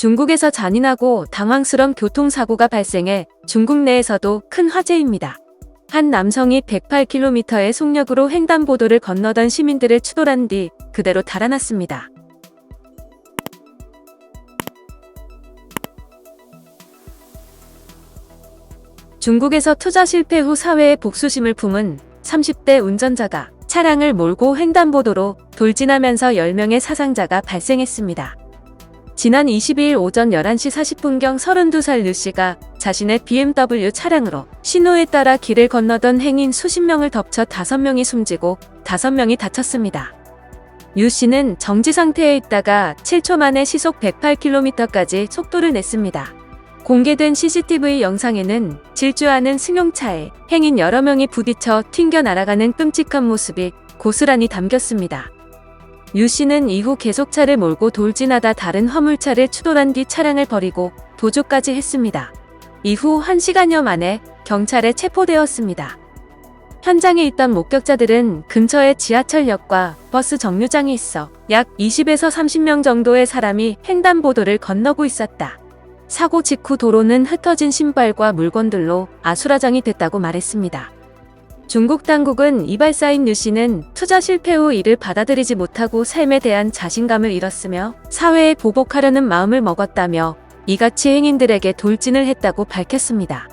중국에서 잔인하고 당황스러운 교통사고가 발생해 중국 내에서도 큰 화제입니다. 한 남성이 108km의 속력으로 횡단보도를 건너던 시민들을 추돌한 뒤 그대로 달아났습니다. 중국에서 투자 실패 후 사회에 복수심을 품은 30대 운전자가 차량을 몰고 횡단보도로 돌진하면서 10명의 사상자가 발생했습니다. 지난 22일 오전 11시 40분경 32살 류 씨가 자신의 BMW 차량으로 신호에 따라 길을 건너던 행인 수십 명을 덮쳐 5명이 숨지고 5명이 다쳤습니다. 류 씨는 정지 상태에 있다가 7초 만에 시속 108km까지 속도를 냈습니다. 공개된 CCTV 영상에는 질주하는 승용차에 행인 여러 명이 부딪혀 튕겨 날아가는 끔찍한 모습이 고스란히 담겼습니다. 유 씨는 이후 계속 차를 몰고 돌진하다 다른 화물차를 추돌한 뒤 차량을 버리고 도주까지 했습니다. 이후 1시간여 만에 경찰에 체포되었습니다. 현장에 있던 목격자들은 근처에 지하철역과 버스 정류장이 있어 약 20에서 30명 정도의 사람이 횡단보도를 건너고 있었다. 사고 직후 도로는 흩어진 신발과 물건들로 아수라장이 됐다고 말했습니다. 중국 당국은 이발사인 류 씨는 투자 실패 후 이를 받아들이지 못하고 삶에 대한 자신감을 잃었으며 사회에 보복하려는 마음을 먹었다며 이같이 행인들에게 돌진을 했다고 밝혔습니다.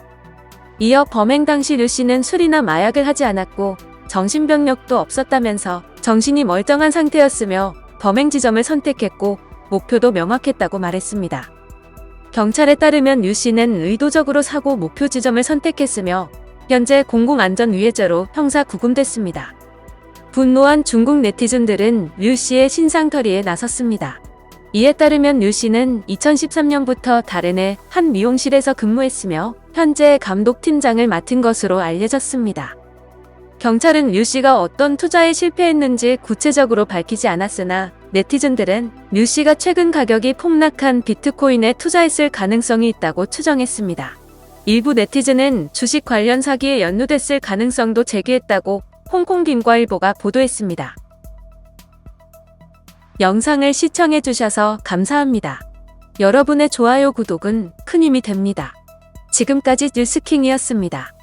이어 범행 당시 류 씨는 술이나 마약을 하지 않았고 정신병력도 없었다면서 정신이 멀쩡한 상태였으며 범행 지점을 선택했고 목표도 명확했다고 말했습니다. 경찰에 따르면 류 씨는 의도적으로 사고 목표 지점을 선택했으며 현재 공공안전위해죄로 형사 구금됐습니다. 분노한 중국 네티즌들은 류 씨의 신상털이에 나섰습니다. 이에 따르면 류 씨는 2013년부터 다른의 한 미용실에서 근무했으며 현재 감독팀장을 맡은 것으로 알려졌습니다. 경찰은 류 씨가 어떤 투자에 실패했는지 구체적으로 밝히지 않았으나 네티즌들은 류 씨가 최근 가격이 폭락한 비트코인에 투자했을 가능성이 있다고 추정했습니다. 일부 네티즌은 주식 관련 사기에 연루됐을 가능성도 제기했다고 홍콩 김과일보가 보도했습니다. 영상을 시청해 주셔서 감사합니다. 여러분의 좋아요, 구독은 큰 힘이 됩니다. 지금까지 뉴스킹이었습니다.